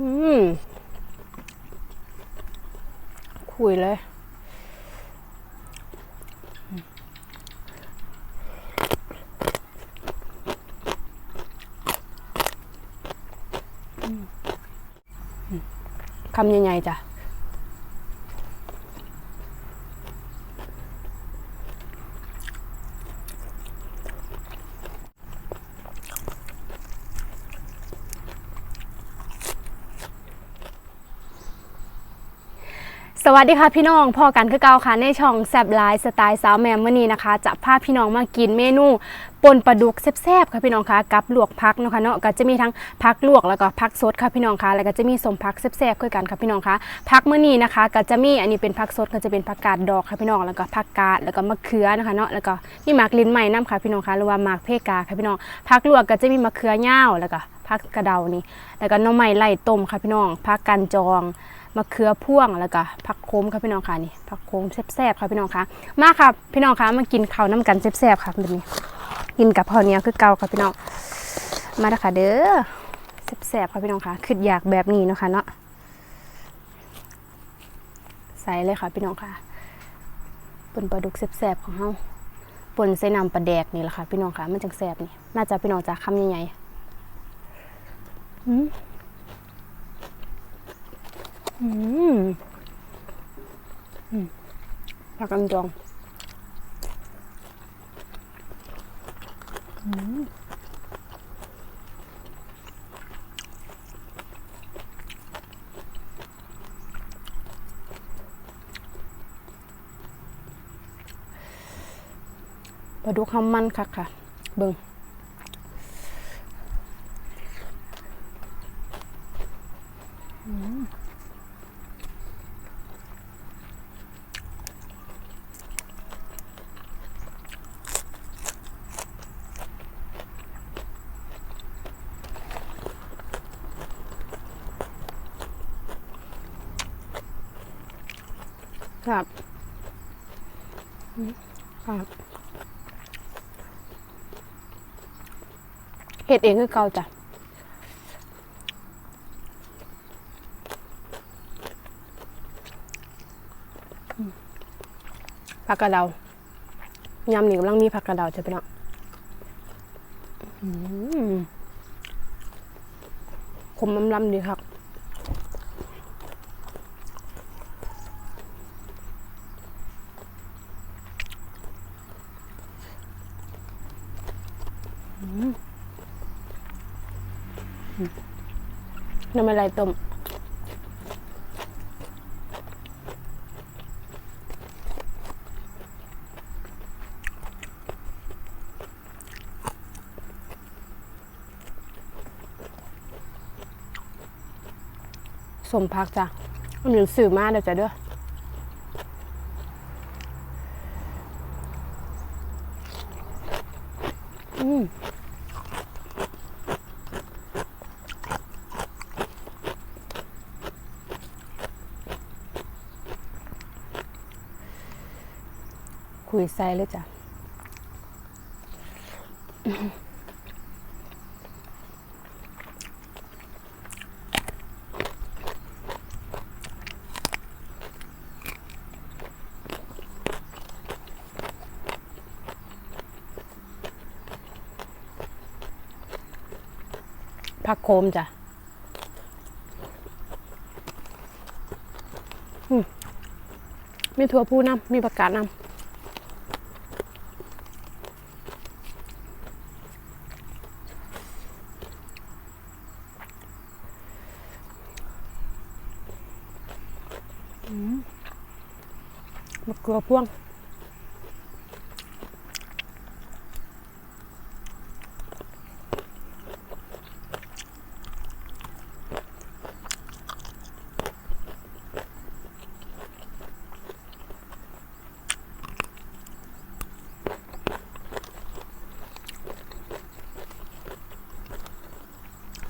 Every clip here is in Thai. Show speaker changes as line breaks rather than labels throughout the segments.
อืมคุยเลย คำใหญ่ๆจ้ะ สวัสดีค่ะพี่น้องพอกันคือเก่าค่ะในช่องแซบไลฟ์สไตล์สาวแมมมื่อนี้นะคะ จะพาพี่น้องมากินเมนูปนปลาดุกแซ่บๆค่ะพี่น้องคะกับลวกพักเนาะคะเนาะก็จะมีทั้งพักลวกแล้วก็พักสดค่ะพี่น้องคะแล้วก็จะมีสมพักแซ่บๆคือกันค่ะพี่น้องคะพักมื่อนี้นะคะ ก็จะมีอันนี้เป็นพักสดก็จะเป็นผักกาดดอกค่ะพี่น้องแล้วก็ผักกาดแล้วก็มะเขือนะคะเนาะแล้วก็มีหมากลิ้นใหม่น้ำค่ะพี่น้องคะหรือว่าหมากเพกาค่ะพี่น้องพักลวกก็จะมีมะเขือย่าวแล้วก็พักกระเดานี่แล้วก็น้ำไม้ไล่ต้มค่ะพี่น้องพักกันจอง มะเขือพ่วงแล้วก็ผักโคมค่ะพี่น้องค่ะนี่ผักโคมแซ่บๆค่ะพี่น้องค่ะ มาค่ะพี่น้องค่ะมากินข้าวน้ำกันแซ่บๆค่ะแบบนี้กินกับข้าวเหนียวคือเก่าค่ะพี่น้องมาเด้อค่ะเด้อแซ่บๆค่ะพี่น้องค่ะคืออยากแบบนี้เนาะค่ะเนาะใส่เลยค่ะพี่น้องค่ะปนปลาดุกแซ่บๆของเฮาปนใส่น้ำปลาแดกนี่แหละค่ะพี่น้องค่ะมันจังแซ่บนี่น่าจะพี่น้องจะคำใหญ่ๆอืมอืมอืม ผักกันจองอืมปลาดุกข้าวมันคักค่ะ เบิ่งครับอืมครับ เห็ดเองคือเก่าจ้ะผักกระเดายำนี่กำลังมีผักกระเดาจะไปเนาะอืมขมลำๆดีครับ น้ำมันไหลต้มสมพักจ้ะมันอยู่สื่อมากเดี๋ยวจะเด้ออืม ยไซเลยจ้ะผักโคมจ้ะมมีถั่วพูน้ำมีผักกาดน้ำ มะเขือพ่วง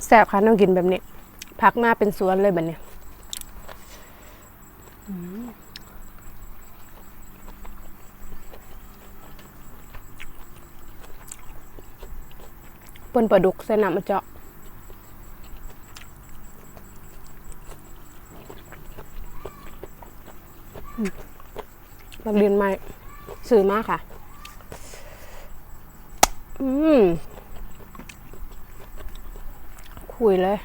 แซ่บค่ะต้องกินแบบนี้ พักมาเป็นสวนเลยแบบนี้ ปนปลาดุกใส่น้ำมาเจาะเราเรียนใม่สื่อมากค่ะ อืม คุยเลย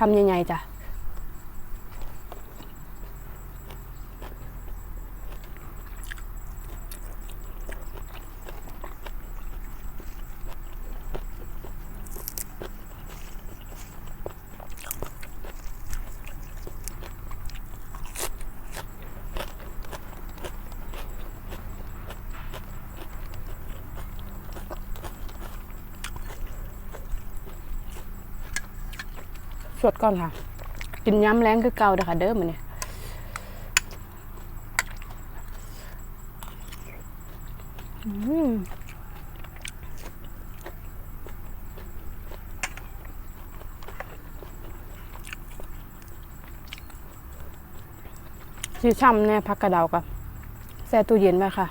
คำใหญ่ๆจ้ะ สดก่อนค่ะ กินย้ำแรงคือเก่าเด้อค่ะ เด้อมันเนี่ยอืมสีช่ำเนี่ยพักกระเดากับแช่ตู้เย็นไว้ค่ะ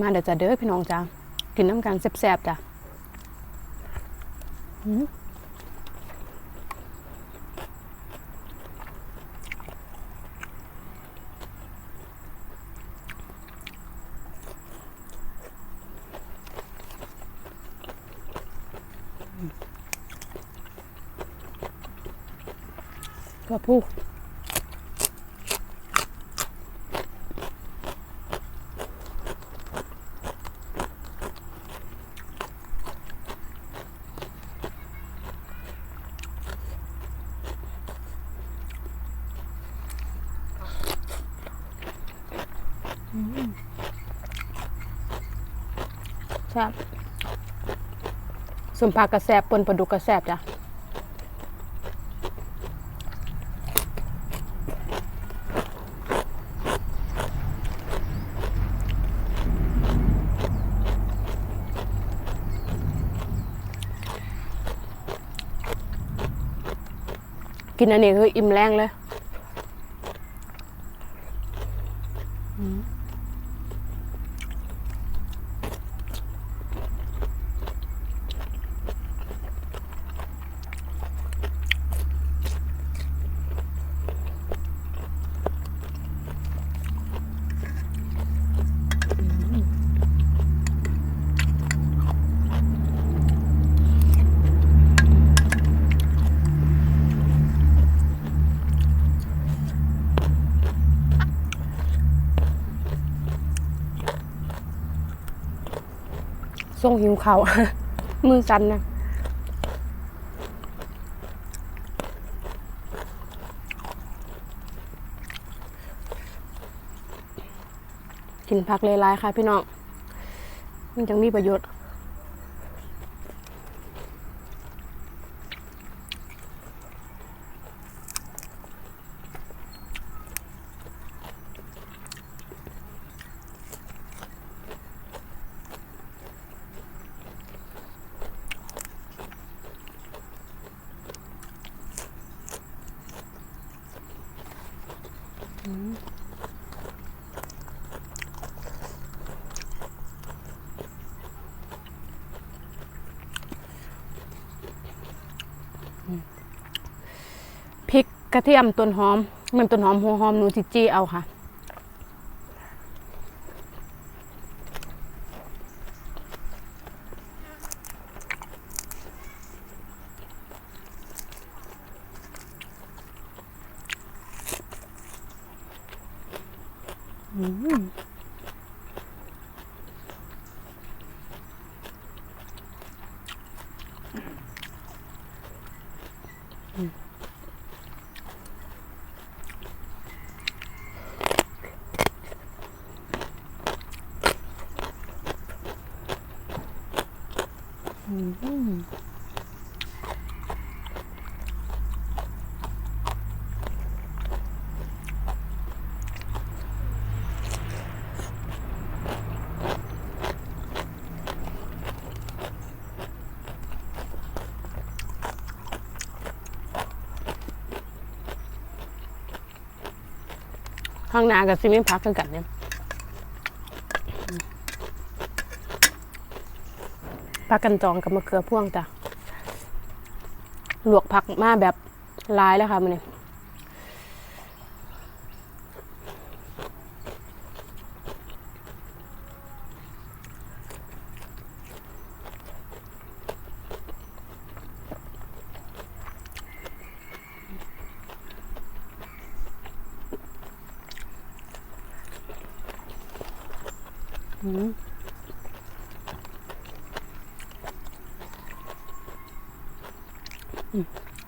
มาเดี๋ยวจะเด้อพี่น้องจ้ากินน้ำกันแซ่บๆจ้ะอืมก็พู แซ่บสมผักกระแซบปนปลาดุกกระแซบจ้ะกินอันนี้คืออิ่มแรงเลย ส่งหิวเขามือสั่นนะกินผักเลายๆค่ะพี่น้อง มันจังมีประโยชน์ พริ กระเทียมต้นหอมเมันต้นหอมหัวหอมหนูจิจีเอาค่ะ ข้างหน้ากับซิมิพักคือกันเนี่ย พักกันจองกับมะเขือพ่วงจ้ะลวกผักมาแบบลายแล้วค่ะมันนี่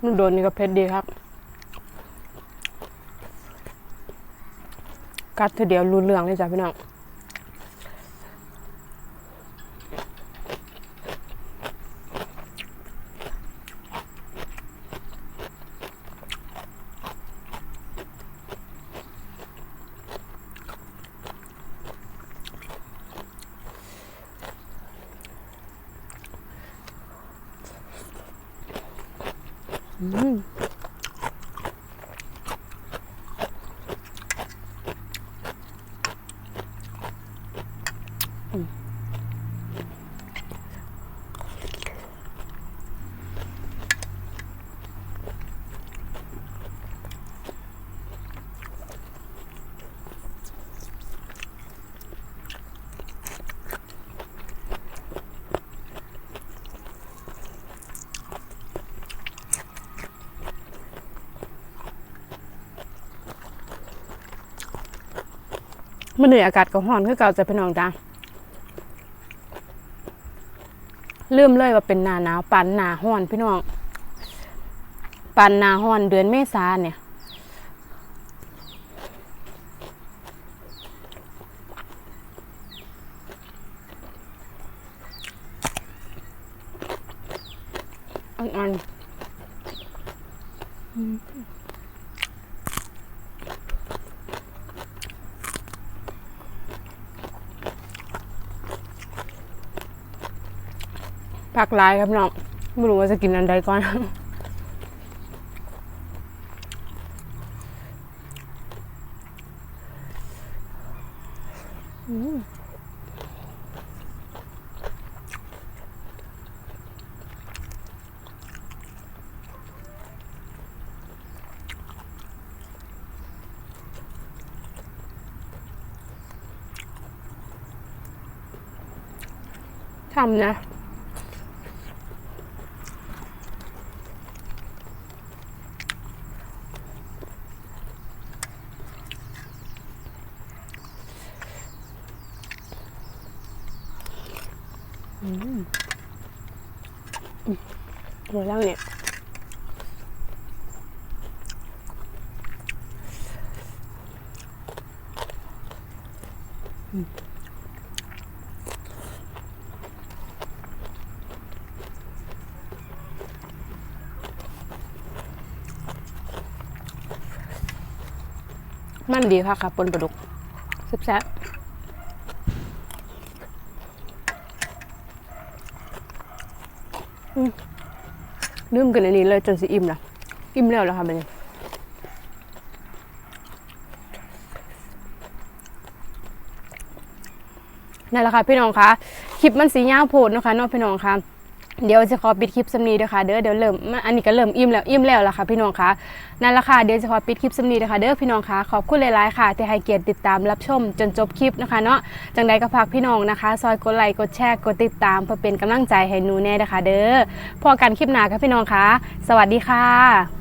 นุ่นโดนนี่ก็เผ็ดดีครับ กัดเธอเดียวรูนเรื่องเลยจ้ะพี่น้อง 음. มื่อเหนื่อยอากาศก็ห้อนคือเก่าจะพี่น้องจ้าลืมเลยว่าเป็นหนาหนาวปันหนาห้อนพี่น้องปันหนาห้อนเดือนเมษาเนี่ย อ่อนๆ ผักหลายครับน้องไม่รู้ว่าจะกินอันใดก่อนทำนะ อืมอืมหมดแล้วเนี่ย มันดีค่ะค่ะปนปลาดุกแซ่บๆอืมลืมกันอันนี้เลยจนสิอิ่มละอิ่มแล้วแล้วค่ะมัน นั่นแหละค่ะพี่น้องคะคลิปมันสียาวโพดนะคะเนอกพี่น้องคะเดี๋ยวจะขอปิดคลิปสำนีด้อค่ะเด้อเดี๋ยวเริ่มมันอันนี้ก็เริ่มอิ่มแล้วอิ่มแล้วล่ะค่ะพี่น้องคะนั่นแหละค่ะเดี๋ยวจะขอปิดคลิปสำนีด้อค่ะเด้อพี่น้องคะขอบคุณหลายๆค่ะที่ให้เกียรติติดตามรับชมจนจบคลิปนะคะเนาะจังใดก็ฝากพี่น้องนะคะ ซอยกดไลค์กดแชร์กดติดตามเพื่อเป็นกำลังใจให้หนูแน่ด้อค่ะเด้อพอกันคลิปหน้าค่ะพี่น้องคะสวัสดีค่ะ